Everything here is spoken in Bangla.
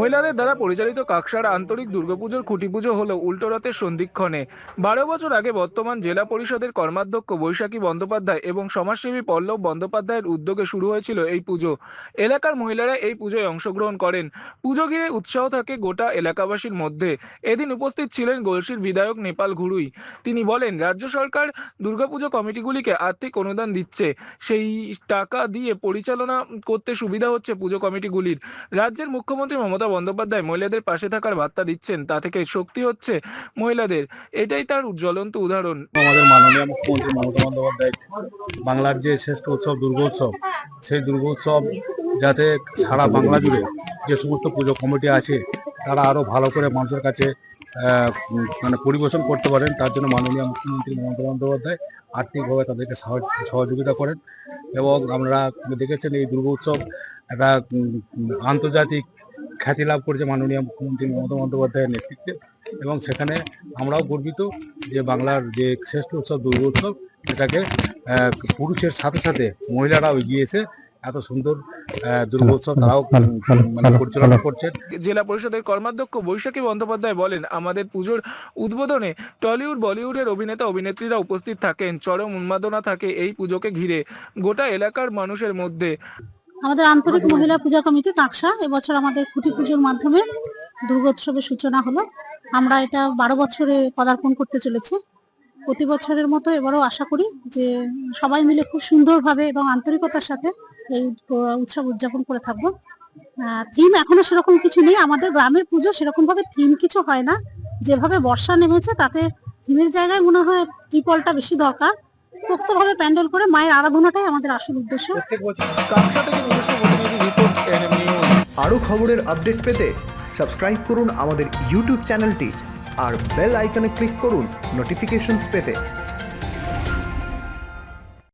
মহিলাদের দ্বারা পরিচালিত কাকসার আন্তরিক দুর্গাপুজোর খুঁটি পুজো হল উল্টোরথের সন্ধিক্ষণে। বারো বছর আগে বর্তমান জেলা পরিষদের কর্মাধ্যক্ষ বৈশাখী বন্দ্যোপাধ্যায় এবং সমাজসেবী পল্লব বন্দ্যোপাধ্যায়ের উদ্যোগে শুরু হয়েছিল এই পুজো। এলাকার মহিলারা এই পুজোয় অংশগ্রহণ করেন। পুজো ঘিরে উৎসাহ থাকে গোটা এলাকাবাসীর মধ্যে। এদিন উপস্থিত ছিলেন গলসির বিধায়ক নেপাল ঘুরুই। তিনি বলেন, রাজ্য সরকার দুর্গাপুজো কমিটিগুলিকে আর্থিক অনুদান দিচ্ছে। সেই টাকা দিয়ে পরিচালনা করতে সুবিধা হচ্ছে পুজো কমিটিগুলির। রাজ্যের মুখ্যমন্ত্রী মমতা বন্দ্যোপাধ্যায় মহিলাদের পাশে থাকার বার্তা দিচ্ছেন, তা থেকে শক্তি হচ্ছে মহিলাদের। এটাই তার জ্বলন্ত উদাহরণ। আমাদের মাননীয় মুখ্যমন্ত্রী মমতা বন্দ্যোপাধ্যায়, বাংলার যে শ্রেষ্ঠ উৎসব দুর্গোৎসব সেই দুর্গোৎসব যাতে সারা বাংলা জুড়ে যে সমস্ত পুজো কমিটি আছে, তারা আরও ভালো করে মানুষের কাছে মানে পরিবেশন করতে পারেন, তার জন্য মাননীয় মুখ্যমন্ত্রী মমতা বন্দ্যোপাধ্যায় আর্থিকভাবে তাদেরকে সহযোগিতা করেন এবং আমরা দেখেছেন এই দুর্গোৎসব একটা আন্তর্জাতিক খ্যাতি লাভ করেছে মাননীয় মুখ্যমন্ত্রী মমতা বন্দ্যোপাধ্যায়ের নেতৃত্বে। এবং সেখানে আমরাও গর্বিত যে বাংলার যে শ্রেষ্ঠ উৎসব দুর্গোৎসব সেটাকে আহ, পুরুষের সাথে সাথে মহিলারাও এগিয়ে এসে এত সুন্দর আহ, দুর্গোৎসব তারাও মানে পরিচালনা। করছেন। জেলা পরিষদের কর্মাধ্যক্ষ বৈশাখী বন্দ্যোপাধ্যায় বলেন আমাদের পুজোর উদ্বোধনে টলিউড বলিউডের অভিনেতা অভিনেত্রীরা উপস্থিত থাকেন। চরম উন্মাদনা থাকে এই পুজোকে ঘিরে। গোটা এলাকার মানুষের মধ্যে আমাদের আন্তরিক মহিলা পূজা কমিটি কাকসা এবছর আমাদের খুঁটি পুজোর মাধ্যমে দুর্গোৎসবের সূচনা হলো। আমরা এটা বারো বছরে পদার্পণ করতে চলেছি। প্রতি বছরের মতো এবারও আশা করি যে সবাই মিলে খুব সুন্দরভাবে এবং আন্তরিকতার সাথে এই উৎসব উদযাপন করে থাকব। থিম এখনও সেরকম কিছু নেই। আমাদের গ্রামের পুজো সেরকম ভাবে থিম কিছু হয় না। যেভাবে বর্ষা নেমেছে তাতে থিমের জায়গায় মনে হয় ত্রিপলটা বেশি দরকার। পোক্তভাবে প্যান্ডেল করে মায়ের আরাধনাটাই আমাদের আসল উদ্দেশ্য। আরও খবরের আপডেট পেতে সাবস্ক্রাইব করুন আমাদের ইউটিউব চ্যানেলটি আর বেল আইকনে ক্লিক করুন নোটিফিকেশনস পেতে।